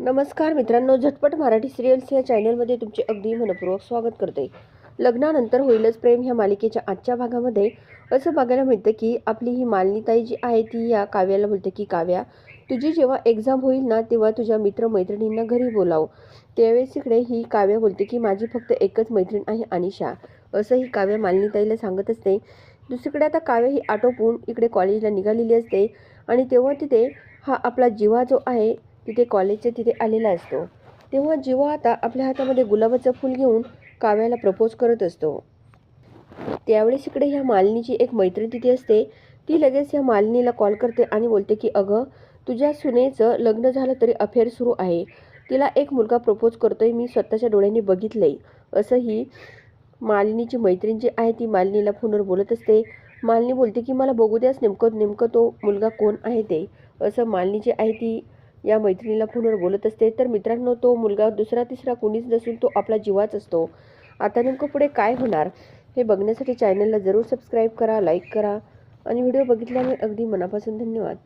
नमस्कार मित्रांनो झटपट मराठी सिरियल्स या चॅनलमध्ये तुमचे अगदी मनपूर्वक स्वागत करते. लग्नानंतर होईलच प्रेम ह्या मालिकेच्या आजच्या भागामध्ये. असं बघायला मिळतं की आपली ही मालिनीताई जी आहे ती या काव्याला बोलते की काव्या तुझी जेव्हा एक्झाम होईल ना तेव्हा तुझ्या मित्रमैत्रिणींना घरी बोलाव. त्यावेळेस इकडे ही काव्या बोलते की माझी फक्त एकच मैत्रीण आहे अनिशा. असं ही काव्या मालिनीताईला सांगत असते. दुसरीकडे आता काव्या ही आटोपून इकडे कॉलेजला निघालेली असते आणि तेव्हा तिथे हा आपला जीवा जो आहे तिथे कॉलेजच्या तिथे आलेला असतो. तेव्हा जेव्हा आता आपल्या हातामध्ये गुलाबाचं फूल घेऊन काव्याला प्रपोज करत असतो. त्यावेळेस इकडे ह्या मालिनीची एक मैत्रीण तिथे असते. ती लगेच ह्या मालिनीला कॉल करते आणि बोलते की अगं तुझ्या सुनेचं लग्न झालं तरी अफेअर सुरू आहे. तिला एक मुलगा प्रपोज करतोय मी स्वतःच्या डोळ्यांनी बघितलंय. असं ही मालिनीची मैत्रीण जी आहे ती मालिनीला फोनवर बोलत असते. मालिनी बोलते की मला बघू द्यास नेमकं नेमकं तो मुलगा कोण आहे ते? असं मालिनी जी आहे ती या मैत्रिणीला फोनवर बोलत असते. तर मित्रांनो तो मुलगा दुसरा तिसरा कोणीच नसून तो आपला जीवाच असतो. आता नेमकं पुढे काय होणार? हे बघण्यासाठी चॅनलला जरूर सबस्क्राईब करा लाईक करा आणि व्हिडिओ बघितल्यामुळे अगदी मनापासून धन्यवाद.